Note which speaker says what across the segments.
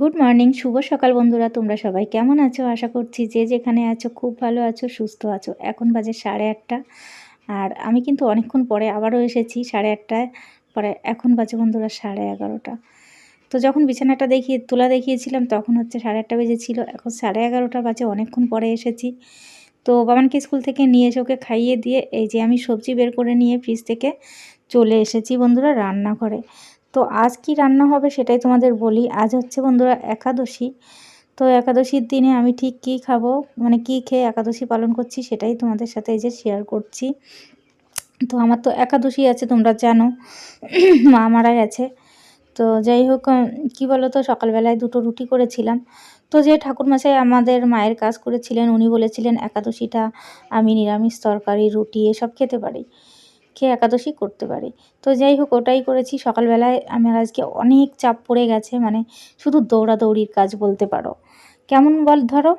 Speaker 1: Good morning শুভ সকাল বন্ধুরা, তোমরা সবাই কেমন আছো? আশা করছি যে যেখানে আছো খুব ভালো আছো, সুস্থ আছো। এখন বাজে সাড়ে আটটা। আর আমি কিন্তু অনেকক্ষণ পরে আবারও এসেছি, সাড়ে আটটায়। পরে এখন বাজে বন্ধুরা সাড়ে এগারোটা। তো যখন বিছানাটা দেখিয়ে তোলা দেখিয়েছিলাম, তখন হচ্ছে সাড়ে আটটা বেজেছিল এখন সাড়ে এগারোটা বাজে, অনেকক্ষণ পরে এসেছি। তো বাবানকে স্কুল থেকে নিয়ে এসে ওকে খাইয়ে দিয়ে, এই যে আমি সবজি বের করে নিয়ে ফ্রিজ থেকে চলে এসেছি বন্ধুরা রান্নাঘরে। তো আজ কি রান্না হবে সেটাই তোমাদের বলি। আজ হচ্ছে বন্ধুরা একাদশী। তো একাদশীর দিনে আমি ঠিক কী খাব? মানে কী খেয়ে একাদশী পালন করছি সেটাই তোমাদের সাথে এই যে শেয়ার করছি। তো আমার তো একাদশী আছে, তোমরা জানো। মা মারা গেছে। তো যাই হোক কি বলো তো সকালবেলায় দুটো রুটি করেছিলাম। তো যে ঠাকুরমশাই আমাদের মায়ের কাজ করেছিলেন, উনি বলেছিলেন, একাদশীটা আমি নিরামিষ তরকারি, রুটি এসব খেতে পারি। খেয়ে একাদশী করতে পারি। তো যাই হোক, ওটাই করেছি। সকালবেলায় আমার আজকে অনেক চাপ পড়ে গেছে মানে শুধু দৌড়াদৌড়ির কাজ বলতে পারো। কেমন বল ধরো?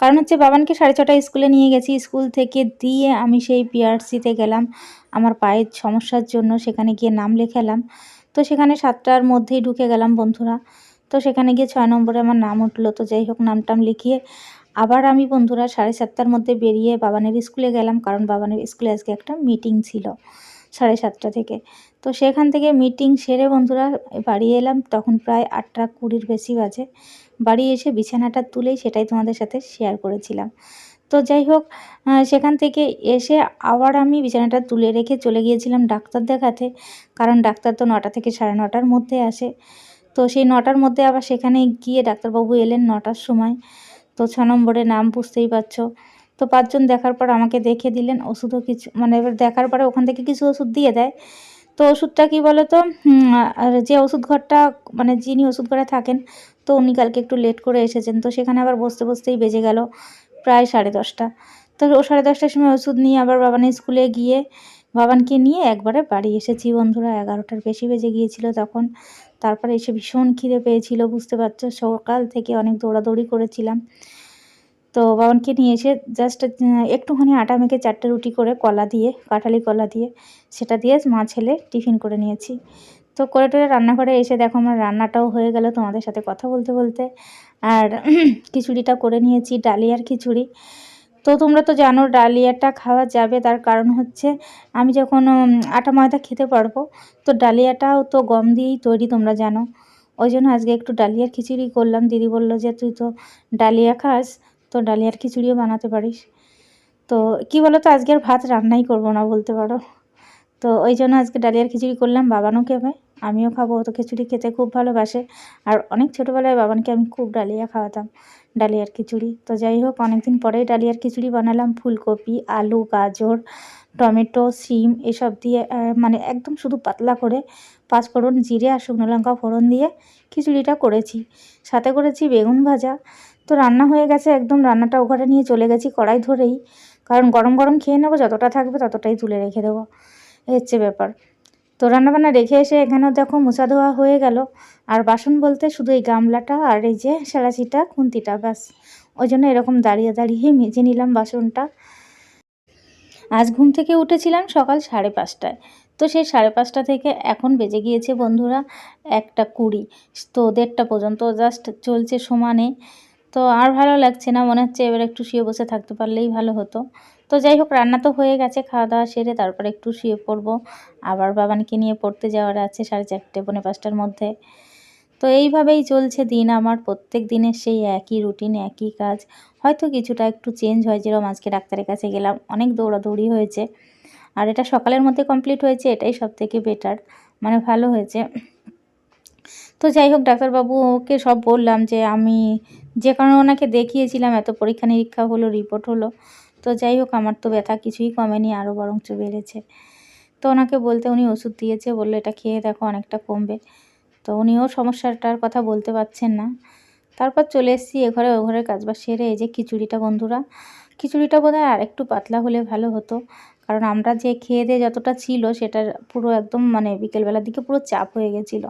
Speaker 1: কারণ হচ্ছে বাবানকে সাড়ে ছটায় স্কুলে নিয়ে গেছি। স্কুল থেকে দিয়ে আমি সেই পিআরসিতে গেলাম। আমার পায়ের সমস্যার জন্য সেখানে গিয়ে নাম লেখালাম। তো সেখানে সাতটার মধ্যেই ঢুকে গেলাম বন্ধুরা। তো সেখানে গিয়ে ছয় নম্বরে আমার নাম উঠল। তো যাই হোক, নামটাম লিখিয়ে আবার আমি বন্ধুরা সাড়ে সাতটার মধ্যে বেরিয়ে বাবানের স্কুলে গেলাম, কারণ বাবানের স্কুলে আজকে একটা মিটিং ছিল সাড়ে সাতটা থেকে। তো সেখান থেকে মিটিং সেরে বন্ধুরা বাড়ি এলাম, তখন প্রায় আটটা কুড়ির বেশি বাজে। বাড়ি এসে বিছানাটা তুলেই সেটাই তোমাদের সাথে শেয়ার করেছিলাম। তো যাই হোক সেখান থেকে এসে আবার আমি বিছানাটা তুলে রেখে চলে গিয়েছিলাম ডাক্তার দেখাতে, কারণ ডাক্তার তো নটা থেকে সাড়ে নটার মধ্যে আসে। তো সেই নটার মধ্যে আবার সেখানে গিয়ে ডাক্তারবাবু এলেন নটার সময়। তো ছ নম্বরে নাম বুঝতেই পারছ। তো পাঁচজন দেখার পর আমাকে দেখে দিলেন, ওষুধও কিছু মানে এবার দেখার পরে ওখান থেকে কিছু ওষুধ দিয়ে দেয়। তো ওষুধটা কি বলো তো যে ওষুধ ঘরটা মানে যিনি ওষুধ ঘরে থাকেন, তো উনি কালকে একটু লেট করে এসেছেন। তো সেখানে আবার বসতে বসতেই বেজে গেল প্রায় সাড়ে দশটা। তো ও সাড়ে দশটার সময় ওষুধ নিয়ে আবার বাবানের স্কুলে গিয়ে, বাবানকে নিয়ে একবারে বাড়ি এসেছি বন্ধুরা। এগারোটার বেশি বেজে গিয়েছিল তখন। তারপরে এসে ভীষণ খিদে পেয়েছিল, বুঝতে পারছ? সকাল থেকে অনেক দৌড়াদৌড়ি করেছিলাম। তো বাবানকে নিয়ে এসে জাস্ট একটুখানি আটা মেখে চারটে রুটি করে কলা দিয়ে, কাঁঠালি কলা দিয়ে, সেটা দিয়ে মা ছেলে টিফিন করে নিয়েছি। তো করে টোরে রান্নাঘরে এসে দেখো আমার রান্নাটাও হয়ে গেল তোমাদের সাথে কথা বলতে বলতে। আর খিচুড়িটা করে নিয়েছি, ডালিয়ার খিচুড়ি। তো তোমরা তো জানো ডালিয়াটা খাওয়া যাবে, তার কারণ হচ্ছে আমি যখন আটা ময়দা খেতে পারব, তো ডালিয়াটাও তো গম দিয়েই তৈরি তোমরা জানো। ওই জন্য আজকে একটু ডালিয়ার খিচুড়ি করলাম। দিদি বলল যে, তুই তো ডালিয়া খাস, তো ডালিয়ার খিচুড়িও বানাতে পারিস। তো কি বলো তো আজকে আর ভাত রান্নাই করব না বলতে পারো। তো ওই জন্য আজকে ডালিয়ার খিচুড়ি করলাম বাবানও খাবে আমিও খাব। তো খিচুড়ি খেতে খুব ভালোবাসে। আর অনেক ছোটোবেলায় বাবানকে আমি খুব ডালিয়া খাওয়াতাম, ডালিয়ার খিচুড়ি। তো যাই হোক, অনেকদিন পরেই ডালিয়ার খিচুড়ি বানালাম। ফুলকপি, আলু, গাজর, টমেটো, সিম এসব দিয়ে মানে একদম শুধু পাতলা করে পাঁচফোড়ন জিরে আর শুকনো লঙ্কা ফোড়ন দিয়ে খিচুড়িটা করেছি। সাথে করেছি বেগুন ভাজা। তো রান্না হয়ে গেছে একদম। রান্নাটা ওখানে নিয়ে চলে গেছি কড়াই ধরেই। কারণ গরম গরম খেয়ে নেব, যতটা থাকবে ততটাই তুলে রেখে দেবো। হচ্ছে ব্যাপার। তো রান্নাবান্না রেখে এসে এখানেও দেখো মোছা ধোয়া হয়ে গেল। আর বাসন বলতে শুধু এই গামলাটা আর এই যে সেলাচিটা খুন্তিটা, ব্যাস। ওই জন্য এরকম দাঁড়িয়ে দাঁড়িয়ে মেজে নিলাম বাসনটা। আজ ঘুম থেকে উঠেছিলাম সকাল সাড়ে পাঁচটায়। তো সেই সাড়ে পাঁচটা থেকে এখন বেজে গিয়েছে বন্ধুরা একটা কুড়ি। তো দেড়টা পর্যন্ত জাস্ট চলছে সমানে। তো আর ভালো লাগছে না, মনে হচ্ছে এবার একটু শুয়ে বসে থাকতে পারলেই ভালো হতো। তো যাই হোক, রান্না তো হয়ে গেছে, খাওয়া দাওয়া সেরে তারপর একটু শুয়ে পড়ব। আবার বাবানকে নিয়ে পড়তে যাওয়ার আছে সাড়ে চারটে, পৌনে পাঁচটার মধ্যে। তো এইভাবেই চলছে দিন আমার, প্রত্যেক দিনের সেই একই রুটিন, একই কাজ। হয়তো কিছুটা একটু চেঞ্জ হয়, যেরকম আজকে ডাক্তারের কাছে গেলাম, অনেক দৌড়াদৌড়ি হয়েছে। আর এটা সকালের মধ্যে কমপ্লিট হয়েছে, এটাই সব থেকে বেটার। মানে ভালো হয়েছে। তো যাই হোক, ডাক্তারবাবুকে সব বললাম যে আমি যে কারণে ওনাকে দেখিয়েছিলাম, এত পরীক্ষা নিরীক্ষা হলো রিপোর্ট হলো। তো যাই হোক, আমার তো ব্যথা কিছুই কমেনি আরও বরঞ্চ বেড়েছে। তো ওনাকে বলতে উনি ওষুধ দিয়েছে, বলল এটা খেয়ে দেখো, অনেকটা কমবে। তো উনিও সমস্যাটার কথা বলতে পারছেন না। তারপর চলে এসেছি এ ঘরে, ও ঘরের কাজবাজ সেরে, এই যে খিচুড়িটা বন্ধুরা। খিচুড়িটা বোধ হয় আরেকটু পাতলা হলে ভালো হতো, কারণ আমরা যে খেয়ে দিয়ে যতটা ছিল সেটা পুরো একদম মানে বিকেলবেলার দিকে পুরো চাপ হয়ে গেছিল।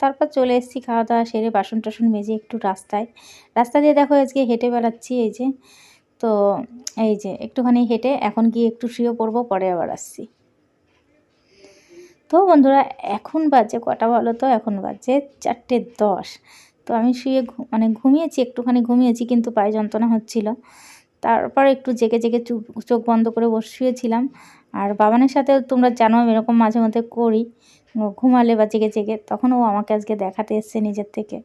Speaker 1: তারপর চলে এসেছি খাওয়া দাওয়া সেরে বাসন টাসন মেজে একটু রাস্তায়। রাস্তা দিয়ে দেখো আজকে হেঁটে বেড়াচ্ছি, এই যে। তো এই যে একটুখানি হেঁটে এখন গিয়ে একটু শুয়ে পড়ব, পরে আবার আসছি। তো বন্ধুরা, এখন বাজে কটা বলো তো? এখন বাজে চারটে দশ। তো আমি শুয়ে মানে ঘুমিয়েছি, একটুখানি ঘুমিয়েছি কিন্তু পায়ে যন্ত্রণা হচ্ছিল। তারপর একটু জেগে জেগে চোখ বন্ধ করে বসে শুয়েছিলাম। আর বাবানের সাথে তোমরা জানো এরকম মাঝে মধ্যে করি। ঘুমালে বা জেগে জেগে, তখন ও আমাকে আজকে দেখাতে এসছে নিজের থেকে।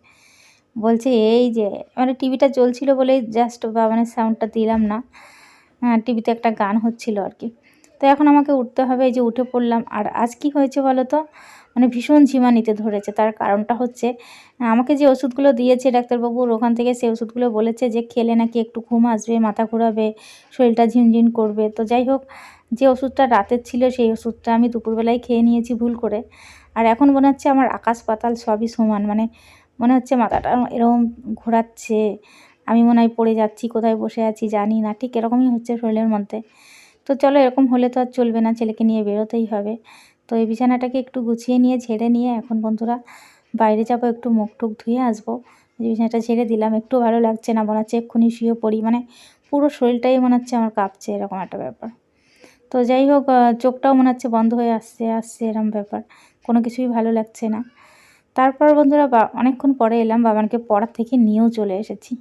Speaker 1: বলছে, এই যে মানে টিভিটা চলছিল বলেই জাস্ট বা মানে সাউন্ডটা দিলাম না। হ্যাঁ টিভিতে একটা গান হচ্ছিল আর কি। তো এখন আমাকে উঠতে হবে যে উঠে পড়লাম। আর আজ কি হয়েছে বলো তো? মানে ভীষণ ঝিমা নিতে ধরেছে। তার কারণটা হচ্ছে, আমাকে যে ওষুধগুলো দিয়েছে ডাক্তারবাবুর ওখান থেকে সেই ওষুধগুলো বলেছে যে খেলে নাকি একটু ঘুম আসবে, মাথা ঘোরাবে, শরীরটা ঝিমঝিম করবে। তো যাই হোক, যে ওষুধটা রাতের ছিল সেই ওষুধটা আমি দুপুরবেলায় খেয়ে নিয়েছি ভুল করে। আর এখন মনে হচ্ছে আমার আকাশ পাতাল সবই সমান। মানে মনে হচ্ছে মাথাটা এরকম ঘোরাচ্ছে। আমি মনে হয় পড়ে যাচ্ছি, কোথায় বসে আছি জানি না। ঠিক এরকমই হচ্ছে শরীরের মধ্যে। তো চলো এরকম হলে তো আর চলবে না, ছেলেকে নিয়ে বেরোতেই হবে। তো এই বিছানাটাকে একটু গুছিয়ে নিয়ে, ঝেড়ে নিয়ে এখন বন্ধুরা বাইরে যাব, একটু মুখ টুক ধুয়ে আসব। বিছানাটা ঝেড়ে দিলাম, একটু ভালো লাগছে না, মনে হচ্ছে এক্ষুনি শুয়ে পড়ি মানে পুরো শরীরটাই মনে হচ্ছে আমার কাঁপছে, এরকম একটা ব্যাপার। তো যাই হোক চোখটাও মনে হচ্ছে বন্ধ হয়ে আসছে আসছে এরকম ব্যাপার, কোনো কিছুই ভালো লাগছে না। তারপর বন্ধুরা অনেকক্ষণ পরে এলাম, বাবানকে পড়ার থেকে নিয়েও চলে এসেছি।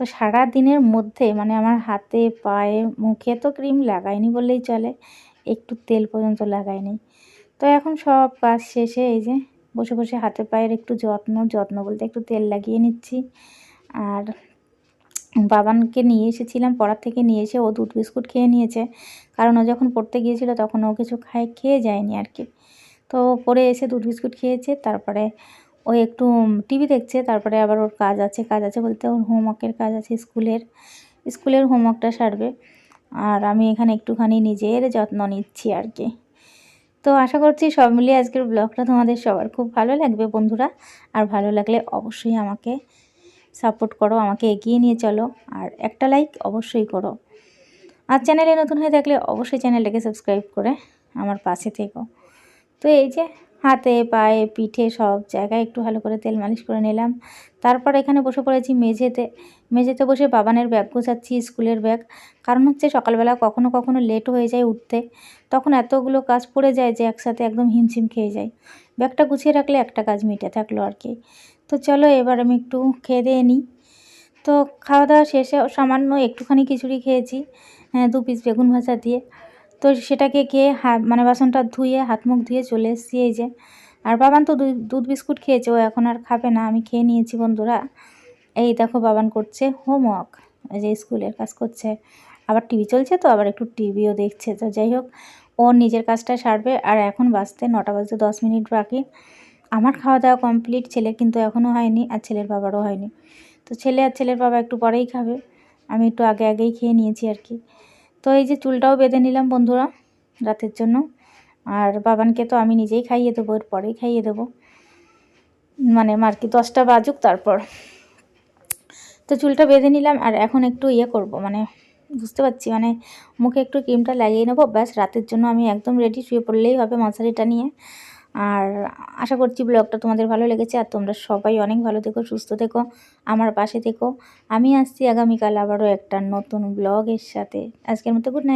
Speaker 1: তো সারা দিনের মধ্যে মানে আমার হাতে, পায়ে, মুখে তো ক্রিম লাগাইনি বললেই চলে, একটু তেল পর্যন্ত লাগাইনি। তো এখন সব কাজ শেষে এই যে বসে বসে হাতে পায়ের একটু যত্ন যত্ন বলতে একটু তেল লাগিয়ে নিচ্ছি। আর বাবানকে নিয়ে এসেছিলাম পড়ার থেকে নিয়ে এসে ও দুধ বিস্কুট খেয়ে নিয়েছে। কারণ ও যখন পড়তে গিয়েছিল তখন ও কিছু খায়, খেয়ে যায়নি আর কি। তো পরে এসে দুধ বিস্কুট খেয়েছে, তারপরে ও একটু টিভি দেখছে, তারপরে আবার ওর কাজ আছে কাজ আছে বলতে ওর হোমওয়ার্কের কাজ আছে স্কুলের স্কুলের হোমওয়ার্কটা সারবে। আর আমি এখানে একটুখানি নিজের যত্ন নিচ্ছি আর কি। তো আশা করছি সব মিলিয়ে আজকের ব্লগটা তোমাদের সবার খুব ভালো লাগবে বন্ধুরা। আর ভালো লাগলে অবশ্যই আমাকে সাপোর্ট করো, আমাকে এগিয়ে নিয়ে চলো। আর একটা লাইক অবশ্যই করো। আর চ্যানেলে নতুন হয়ে থাকলে অবশ্যই চ্যানেলটাকে সাবস্ক্রাইব করে আমার পাশে থেকো। তো এই যে হাতে, পায়ে, পিঠে সব জায়গায় একটু ভালো করে তেল মালিশ করে নিলাম। তারপর এখানে বসে পড়েছি মেঝেতে। মেঝেতে বসে বাবানের ব্যাগ গোছাচ্ছি, স্কুলের ব্যাগ। কারণ হচ্ছে সকালবেলা কখনো কখনো লেট হয়ে যায় উঠতে। তখন এতগুলো কাজ পড়ে যায় যে একসাথে একদম হিমশিম খেয়ে যায় ব্যাগটা গুছিয়ে রাখলে একটা কাজ মিটে থাকল আর কি। তো চলো এবার আমি একটু খেয়ে দিয়ে নিই। তো খাওয়া দাওয়া শেষে সামান্য একটুখানি খিচুড়ি খেয়েছি হ্যাঁ দু পিস বেগুন ভাজা দিয়ে। তো সেটাকে হাত মানে বাসনটা ধুয়ে, হাত মুখ ধুয়ে চলে এসেছি এই যে। আর বাবান তো দুধ বিস্কুট খেয়েছে, ও এখন আর খাবে না, আমি খেয়ে নিয়েছি বন্ধুরা। এই দেখো বাবান করছে হোমওয়ার্ক, এই যে স্কুলের কাজ করছে। আবার টিভি চলছে তো, আবার একটু টিভিও দেখছে। তো যাই হোক, ও নিজের কাজটা সারবে, আর এখন বাজতে নটা বাজতে দশ মিনিট বাকি। আমার খাওয়া দাওয়া কমপ্লিট, ছেলের কিন্তু এখনও হয়নি, আর ছেলের বাবারও হয়নি। তো ছেলে আর ছেলের বাবা একটু পরেই খাবে, আমি একটু আগে আগেই খেয়ে নিয়েছি আর কি। তো এই যে চুলটাও বেঁধে নিলাম বন্ধুরা রাতের জন্য। আর বাবানকে তো আমি নিজেই খাইয়ে দেবো, এর পরেই খাইয়ে দেবো। মানে মার্কি দশটা বাজুক তারপর। তো চুলটা বেঁধে নিলাম আর এখন একটু ইয়ে করব মানে বুঝতে পারছি মানে মুখে একটু ক্রিমটা লাগিয়ে নেব। ব্যাস, রাতের জন্য আমি একদম রেডি শুয়ে পড়লেই হবে মশারিটা নিয়ে। আর আশা করছি ব্লগটা তোমাদের ভালো লেগেছে আর তোমরা সবাই অনেক ভালো থেকো, সুস্থ থেকো, আমার পাশে থেকো। আমি আসছি আগামীকাল আবারও একটা নতুন ব্লগের সাথে। আজকের মতো গুড নাইট